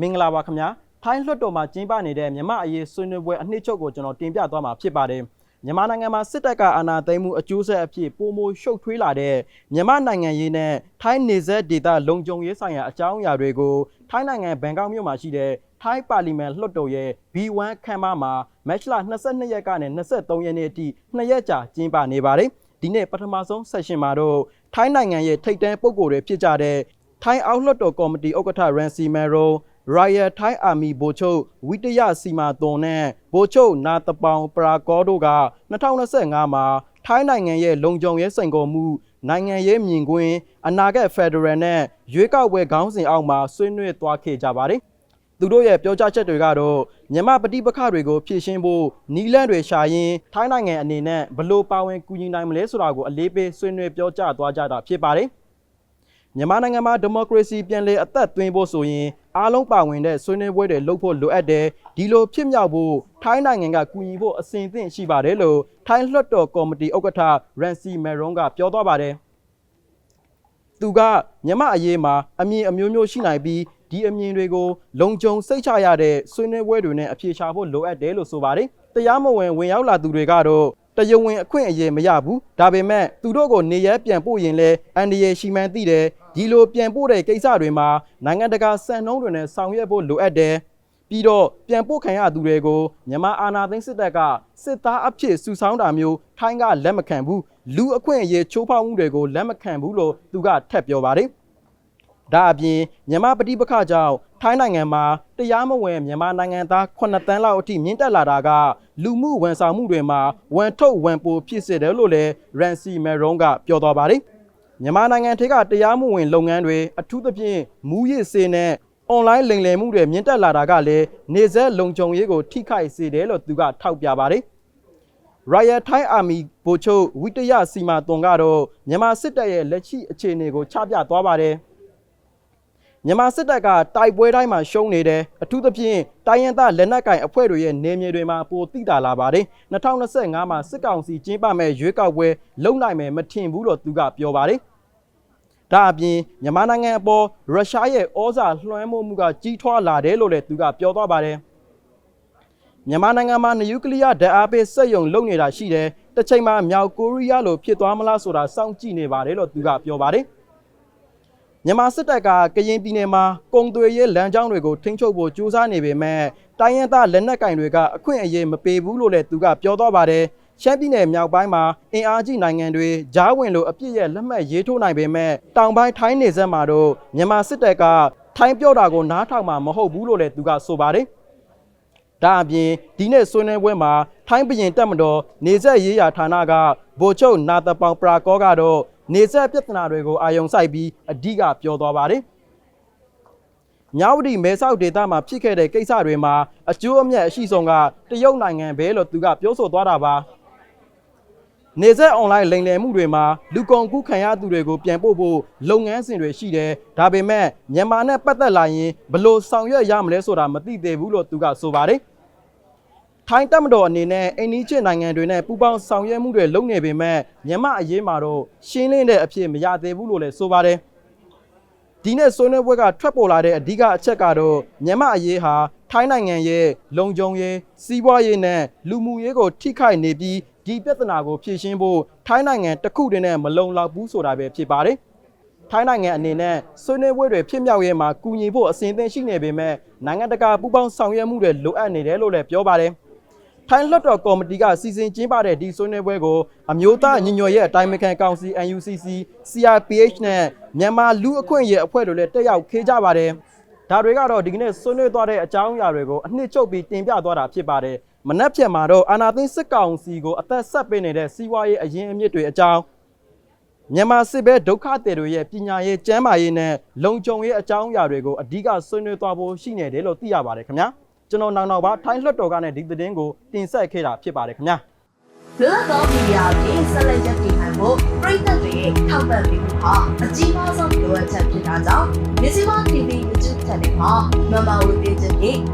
မင်္ဂလာပါခင်ဗျာထိုင်းလွှတ်တော်မှာကျင်းပနေတဲ့မြန်မာအရေးဆွေးနွေးပွဲအနှစ်ချုပ်ကိုကျွန်တော်တင်ပြသွားမှာဖြစ်ပါတယ်မြန်မာနိုင်ငံမှာစစ်တပ်ကအာဏာသိမ်းမှုအကျိုးဆက်အဖြစ်ပုံမိုရှုပ်ထွေးလာတဲ့မြန်မာနိုင်ငံရေးနဲ့ထိုင်းနေဆက်ဒေသလုံခြုံရေးဆိုင်ရာအကြောင်းအရာတွေကိုထိုင်းနိုင်ငံဘန်ကောက်မြို့မှာရှိတဲ့ထိုင်းပါလီမန်လွှတ်တော်ရဲ့ B1 ခမ်းမမှာမတ်လ22ရက်ကနေ23ရက်နေ့အထိ2ရက်ကြာကျင်းပနေပါတယ်ဒီနေ့ပထမဆုံးဆက်ရှင်မှာတော့ထိုင်းနိုင်ငံရဲ့ထိပ်တန်းပုံကိုယ်တွေဖြစ်ကြတဲ့ထိုင်းအောက်လွှတ်တော်ကော်မတီဥက္ကဋ္ဌရန်စီမဲရို Royal Thai Army ဗိုလ်ချုပ်ဝိတယစီမာသွန်နဲ့ဗိုလ်ချုပ်နာတပောင်ပရာကောတို့က2025မှာထိုင်းနိုင်ငံရဲ့လုံခြုံရေးစိန်ခေါ်မှုနိုင်ငံရေးမြင်ကွင်းအနာဂတ်ဖက်ဒရယ်နဲ့ရွေးကောက်ပွဲခေါင်းစဉ်အောက်မှာဆွေးနွေးသွားခဲ့ကြပါတယ်။သူတို့ရဲ့ပြောကြားချက်တွေကတော့မြန်မာပဋိပက္ခတွေကိုဖြေရှင်းဖို့နီးလန့်တွေရှာရင်းထိုင်းနိုင်ငံအနေနဲ့ဘယ်လို့ပါဝင်ကူညီနိုင်မလဲဆိုတာကိုအလေးပေးဆွေးနွေးပြောကြားသွားကြတာဖြစ်ပါတယ်။မြန်မာနိုင်ငံမှာဒီမိုကရေစီပြန်လည်အသက်သွင်းဖို့ဆိုရင် အားလုံးပါဝင်တဲ့ဆွေးနွေးပွဲတွေလုပ်ဖို့လိုအပ်တယ်ဒီလိုဖြစ်မြောက်ဖို့ထိုင်းနိုင်ငံကကူညီဖို့အစဉ်အသင့်ရှိပါတယ်လို့ထိုင်းလွှတ်တော်ကော်မတီဥက္ကဋ္ဌရန်စီမဲရွန်ကပြောသွားပါတယ်သူကမြန်မာအရေးမှာအမြင်အမျိုးမျိုးရှိနိုင်ပြီးဒီအမြင်တွေကိုလုံခြုံစိတ်ချရတဲ့ဆွေးနွေးပွဲတွေနဲ့အပြေရှားဖို့လိုအပ်တယ်လို့ဆိုပါတယ်တရားမဝင်ဝင်ရောက်လာသူတွေကတော့တရားဝင်အခွင့်အရေးမရဘူးဒါပေမဲ့သူတို့ကိုနေရဲပြန်ပို့ရင်လဲအန်ဒီယေရှိမှန်းသိတယ် ဒီလိုပြန်ပို့တဲ့ကိစ္စတွေမှာနိုင်ငံတကာစံနှုန်းတွေနဲ့ဆောင်ရွက်ဖို့လိုအပ်တယ်ပြီးတော့ပြန်ပို့ခံရသူတွေကိုမြန်မာအာဏာသိမ်းစစ်တပ်ကစစ်သားအဖြစ်စုဆောင်းတာမျိုးထိုင်းကလက်မခံဘူးလူအခွင့်အရေးချိုးဖောက်မှုတွေကိုလက်မခံဘူးလို့သူကထပ်ပြောပါတယ်ဒါအပြင်မြန်မာပဋိပက္ခကြောင့်ထိုင်းနိုင်ငံမှာတရားမဝင်မြန်မာနိုင်ငံသား9တန်းလောက်အထိမြင့်တက်လာတာကလူမှုဝန်ဆောင်မှုတွေမှာဝန်ထုတ်ဝန်ပိုဖြစ်စေတယ်လို့လည်းရန်စီမဲရွန်ကပြောသွားပါတယ် မြန်မာနိုင်ငံထဲကတရားမဝင်လုပ်ငန်းတွေအထူးသဖြင့်မူရစ်စေနဲ့အွန်လိုင်းလိမ်လည်မှုတွေမြင့်တက်လာတာကလည်းနေဆက်လုံခြုံရေးကိုထိခိုက်စေတယ်လို့သူကထောက်ပြပါတယ် Royal Thai Army ဗိုလ်ချုပ်ဝိတယစီမာသွန်ကတော့မြန်မာစစ်တပ်ရဲ့လက်ရှိအခြေအနေကိုချပြသွားပါတယ်မြန်မာစစ်တပ်ကတိုက်ပွဲတိုင်းမှာရှုံးနေတယ်အထူးသဖြင့်တိုင်းရင်းသားလက်နက်ကင်အဖွဲ့တွေရဲ့နေမြေတွေမှာပိုတိတာလာပါတယ်2025မှာစစ်ကောင်စီကျင်းပမဲ့ရွေးကောက်ပွဲလုံနိုင်မယ်မထင်ဘူးလို့သူကပြောပါတယ် ဒါအပြင်မြန်မာနိုင်ငံအပေါ်ရုရှားရဲ့ဩဇာလွှမ်းမိုးမှုကကြီးထွားလာတယ်လို့လည်းသူကပြောသွားပါတယ်မြန်မာနိုင်ငံမှာနျူကလ িয়ার ဓာတ်အားပေးစက်ရုံလုပ်နေတာရှိတယ်။တစ်ချိန်မှာမြောက်ကိုရီးယားလိုဖြစ်သွားမလားဆိုတာစောင့်ကြည့်နေပါတယ်လို့သူကပြောပါတယ်။မြန်မာစစ်တပ်ကကရင်ပြည်နယ်မှာကုံသွေရဲလမ်းကြောင်းတွေကိုထိန်းချုပ်ဖို့ကြိုးစားနေပေမဲ့တိုင်းရင်းသားလက်နက်ကင်တွေကအခွင့်အရေးမပေးဘူးလို့လည်းသူကပြောသွားပါတယ်။ ရှမ်းပြည်နယ်မြောက်ပိုင်းမှာအင်အားကြီးနိုင်ငံတွေဂျားဝင်လိုအပြစ်ရဲ့လက်မှတ်ရေးထိုးနိုင်ပေမဲ့တောင်ပိုင်းထိုင်းနေဆက်မှာတော့မြန်မာစစ်တပ်ကထိုင်းပြောတာကိုနားထောင်မှာမဟုတ်ဘူးလို့လည်းသူကဆိုပါတယ်။ဒါအပြင်ဒီနေ့ဆွေးနွေးပွဲမှာထိုင်းပြည်တပ်မတော်နေဆက်ရေးရာဌာနကဗိုလ်ချုပ်နာတပောင်ပရာကောကတော့နေဆက်ပြဿနာတွေကိုအာရုံစိုက်ပြီးအဓိကပြောသွားပါတယ်။မြဝတီမဲဆောက်ဒေသမှာဖြစ်ခဲ့တဲ့ကိစ္စတွေမှာအကျိုးအမြတ်အရှိဆုံးကတရုတ်နိုင်ငံပဲလို့သူကပြောဆိုသွားတာပါ။ နေဆက်အွန်လိုင်းလိမ်လည်မှုတွေမှာလူကုန်ကူးခံရသူတွေကိုပြန်ပို့ဖို့လုပ်ငန်းစဉ်တွေရှိတယ်။ဒါပေမဲ့မြန်မာနဲ့ပတ်သက်လာရင်ဘယ်လို့ဆောင်ရွက်ရမလဲဆိုတာမသိသေးဘူးလို့သူကဆိုပါတယ်။ထိုင်းတပ်မတော်အနေနဲ့အိန္ဒိချနိုင်ငံတွေနဲ့ပူးပေါင်းဆောင်ရွက်မှုတွေလုပ်နေပေမဲ့မြန်မာအရေးမှာတော့ရှင်းလင်းတဲ့အဖြစ်မရသေးဘူးလို့လည်းဆိုပါတယ်။ဒီနေ့ဆွေးနွေးပွဲကထွက်ပေါ်လာတဲ့အဓိကအချက်ကတော့မြန်မာအရေးဟာ ထိုင်းနိုင်ငံရဲ့လုံခြုံရေးစီးပွားရေးနဲ့လူမှုရေးကိုထိခိုက်နေပြီးဒီပြဿနာကိုဖြေရှင်းဖို့ထိုင်းနိုင်ငံတစ်ခုတည်းနဲ့မလုံလောက်ဘူးဆိုတာပဲဖြစ်ပါတယ်။ထိုင်းနိုင်ငံအနေနဲ့ဆွေးနွေးပွဲတွေဖြစ်မြောက်ရဲမှာကူညီဖို့အစဉ်အသင့်ရှိနေပေမဲ့နိုင်ငံတကာပူးပေါင်းဆောင်ရွက်မှုတွေလိုအပ်နေတယ်လို့လည်းပြောပါတယ်။ထိုင်းလွှတ်တော်ကော်မတီကစီစဉ်ကျင်းပတဲ့ဒီဆွေးနွေးပွဲကိုအမျိုးသားညီညွတ်ရေးအတိုင်းအမြံကောင်စီ NUCC CRPH နဲ့မြန်မာလူအခွင့်အရေးအဖွဲ့တွေလည်းတက်ရောက်ခဲ့ကြပါတယ်။ ဒါတွေကတော့ဒီကနေ့ဆွေးနွေးသွားတဲ့အကြောင်းအရာတွေကိုအနှစ်ချုပ်ပြီးတင်ပြသွားတာဖြစ်ပါတယ်။မနက်ဖြန်မှာတော့အာနာသိန်းစစ်ကောင်စီကိုအသက်ဆက်ပေးနေတဲ့စီးပွားရေးအရင်အမြစ်တွေအကြောင်းမြန်မာစစ်ဘဲဒုက္ခသည်တွေရဲ့ပညာရေးကျန်းမာရေးနဲ့လုံခြုံရေးအကြောင်းအရာတွေကိုအဓိကဆွေးနွေးသွားဖို့ရှိနေတယ်လို့သိရပါတယ်ခင်ဗျာကျွန်တော်နောက်နောက်ပါထိုင်းလွှတ်တော်ကနေဒီသတင်းကိုတင်ဆက်ခဲ့တာဖြစ်ပါတယ်ခင်ဗျာ လွတ်သောမီဒီယာပြင်ဆက်လက်ရပ်တည်နိုင်ဖို့ပြည်သက်တွေရဲ့ထောက်ပံ့ပေးမှုဟာအကြီးမားဆုံးလိုအပ်ချက်ဖြစ်တာကြောင့်မြစီမ TV YouTube Channel မှာ Member ဝင်ပေးခြင်းဖြင့်ကူညီနို